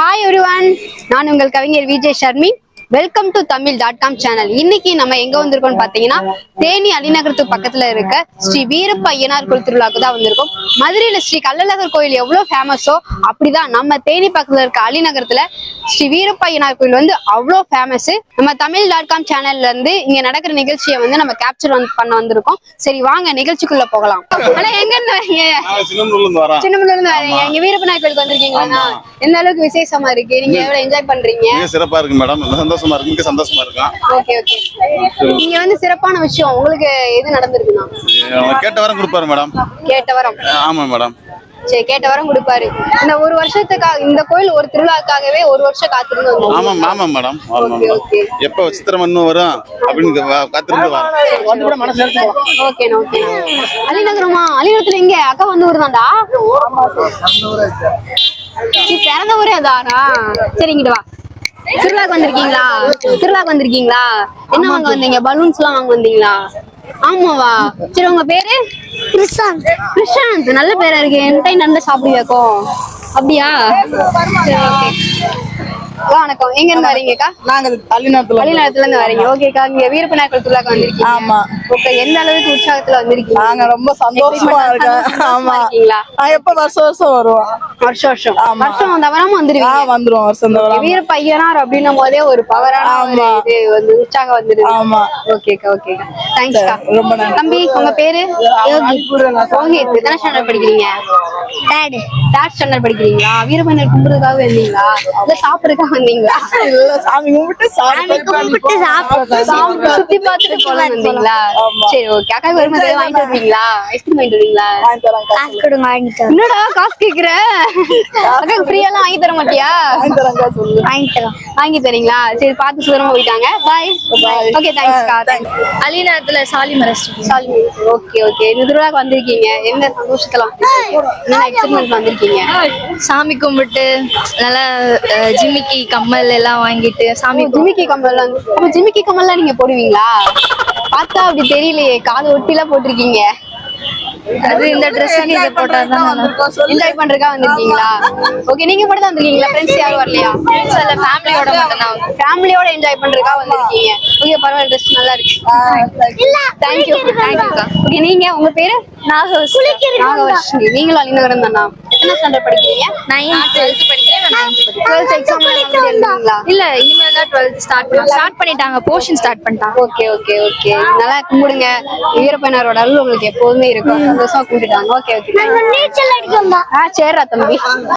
Hi ஒருவன் நான் உங்கள் கவிஞர் Vijay Sharmi welcome to Tamil dot com channel இன்னைக்கு நம்ம எங்க வந்திருக்கோம்னு பாத்தீங்கன்னா தேனி அலிநகரத்துக்கு பக்கத்துல இருக்க ஸ்ரீ வீரப்ப ஐயனார் கோயில் திருவிழாக்கு தான் வந்திருக்கோம். மதுரையில ஸ்ரீ கள்ளழகர் கோயில் எவ்வளவு ஃபேமஸோ அப்படிதான் நம்ம தேனி பக்கத்துல இருக்க அலிநகரத்துல ஸ்ரீ வீரப்ப ஐயனார் கோயில் வந்து அவ்வளோ ஃபேமஸ் நம்ம தமிழ் டாட் காம் சேனல்ல இருந்து இங்க நடக்கிற நிகழ்ச்சியை வந்து நம்ம கேப்சர் பண்ண வந்திருக்கோம். சரி வாங்க நிகழ்ச்சிக்குள்ள போகலாம். ஆனா எங்க இருந்து வரீங்க? நாங்க சின்னமனூர்ல இருந்து வரீங்க. இங்க வீரப்பநாயக் கோயிலுக்கு வந்திருக்கீங்களா எந்த அளவுக்கு விசேஷமா இருக்கு? நீங்க எவ்வளவு என்ஜாய் பண்றீங்க? சிறப்பா இருக்கு மேடம் சந்தோஷமா இருக்கு மிக சந்தோஷமா இருக்கும் ஓகே ஓகே இங்க வந்து சிறப்பான விஷயம். உங்களுக்கு எது நடந்திருக்குன்னா? கேட்ட வரம் கொடுப்பாரு மேடம் கேட்ட வரம். ஆமா மேடம் சரி கேட்ட வரம் கொடுப்பாரு. இந்த ஒரு வருஷத்துக்காக இந்த கோயில் ஒரு திருவிழாக்காகவே ஒரு வருஷம் காத்திருந்து வந்தோம். ஆமா ஆமா மேடம். ஆமா ஓகே மேடம் ஓகே. எப்ப சித்திரம் மண்ணு வரும்? அப்படின்னு காத்திருந்து வரோம் ஓகே ஓகே அலிநகரமா? அலிநகரத்துல எங்க? அக்கா வந்து ஊர் தான்டா? நீ பிறந்த ஊரே அதானா? சரி இங்கிட்டு வா. திருவிழாக்கு வந்திருக்கீங்களா? திருவிழாக்கு வந்திருக்கீங்களா? என்ன வாங்க வந்தீங்க? பலூன்ஸ் எல்லாம் வாங்க வந்தீங்களா? ஆமாவா? சரி உங்க பேரு? கிருஷாந்த் கிருஷாந்த் நல்ல பேரா இருக்கு. என்கிட்ட நல்லா சாப்பிடுவியாக்கோ அப்படியா? சரி ஓகே. வணக்கம். எங்க இருந்து வரீங்கக்கா நாங்க பள்ளிநடத்துல வெளிநாட்டுல இருந்து வரீங்க. ஓகேக்கா இங்க வீரப்பநாயக்கல் திருவிழாக்கு வந்திருக்கீங்க. ஆமா. ஓகே எந்த அளவுக்கு உற்சாகத்துல வந்திருக்கீங்க? நாங்க ரொம்ப சந்தோஷமா இருக்கோம். ஆமா. இருக்கீங்களா? நான் எப்ப வருஷம் வருஷம் வருவோம். வருஷம் வருஷம். ஆமா. வருஷம் தவறாம ஆ வந்துருவீங்க. வந்துருவோம். வருஷம் தவிர வீர பையனார் அப்படின்னும் போதே ஒரு பவரான. இது வந்து உற்சாகம் வந்துருது. ஆமா. ஓகேக்கா ஓகேக்கா. தேங்க்ஸ்க்கா ரொம்ப நன்றி. தம்பி உங்க பேரு? யோகித் எத்தனை ஸ்டாண்டர்ட் படிக்கிறீங்க? டாடி தேர்ட் ஸ்டாண்டர்ட் படிக்கிறீங்களா? வீரப்பண்ணர் கும்பிடுறதுக்காக வந்தீங்களா? இல்ல சாப்பிடுறதுக்காக வந்தீங்களா? இல்ல சாமி கும்பிட்டு சாமி கும்பிட்டு சாப்பிட்டு சுத்தி பார்த்துட்டு போல வந்தீங்களா. சரி ஓகே அக்கா வரும்போது வாங்கிட்டு வருவீங்களா ஐஸ்கிரீம் வாங்கிட்டு வருவீங்களா வாங்கி தரேன் காசு கொடுங்க வாங்கி தரேன் என்னடா காசு கேக்குற? அக்கா ஃப்ரீயெல்லாம் வாங்கி தர மாட்டியா? வாங்கி தரேன் காசு சொல்லு. வாங்கி தரீங்களா? சரி பார்த்து சுதரமா போயிட்டாங்க. பாய். ஓகே தேங்க்ஸ்க்கா அலிநகரத்துல சாலிமர் சாலி ஓகே ஓகே இந்த திருவிழாக்கு வந்திருக்கீங்க. எந்த சந்தோஷத்துல? என்ன எக்ஸைட்மெண்ட் வந்திருக்கீங்க? சாமி கும்பிட்டு நல்லா அஹ், ஜிமிக்கி கம்மல் எல்லாம் வாங்கிட்டு சாமி ஜிமிக்கி கம்மல் அப்ப ஜிமிக்கி கம்மல்லாம் நீங்க போடுவீங்களா? பார்த்தா அப்படி தெரியலையே காது ஒட்டிலாம் போட்டிருக்கீங்க. அது இந்த ட்ரெஸ்ஸுக்கு இதை போட்டா தான் என்ஜாய் பண்றதுக்கா வந்திருக்கீங்களா? ஓகே நீங்க மட்டும் தான் வந்திருக்கீங்களா? ஃப்ரெண்ட்ஸ் யாரும் வரலையா? இல்ல ஃபேமிலியோட மட்டும் தான் ஃபேமிலியோட என்ஜாய் பண்றதுக்கா வந்திருக்கீங்க. ஓகே பரவாயில்ல ட்ரெஸ் நல்லா இருக்கு. தேங்க்யூ தேங்க்யூக்கா ஓகே நீங்க உங்க பேரு? நாகவர்ஷினி. நீங்களும் அலிநகரம் தானா எத்தனை ஸ்டாண்டர்ட் படிக்கிறீங்க? நைன்த் டுவெல்த் படிக்கிறேன் டுவெல்த் எக்ஸாம் எழுதுங்களா இல்ல இனிமேல் தான் டுவெல்த் ஸ்டார்ட் ஸ்டார்ட் பண்ணிட்டாங்க போர்ஷன் ஸ்டார்ட் பண்ணிட்டாங்க. ஓகே ஓகே ஓகே நல்லா கும்பிடுங்க. வீரப்பனாரோட அருள் உங்களுக்கு எப்போதுமே இருக்கும். சந்தோஷமா கும்பிட்டுட்டாங்க ஓகே ஓகே நீச்சல் அடிக்கும்பா ஆ சரிடா தம்பி.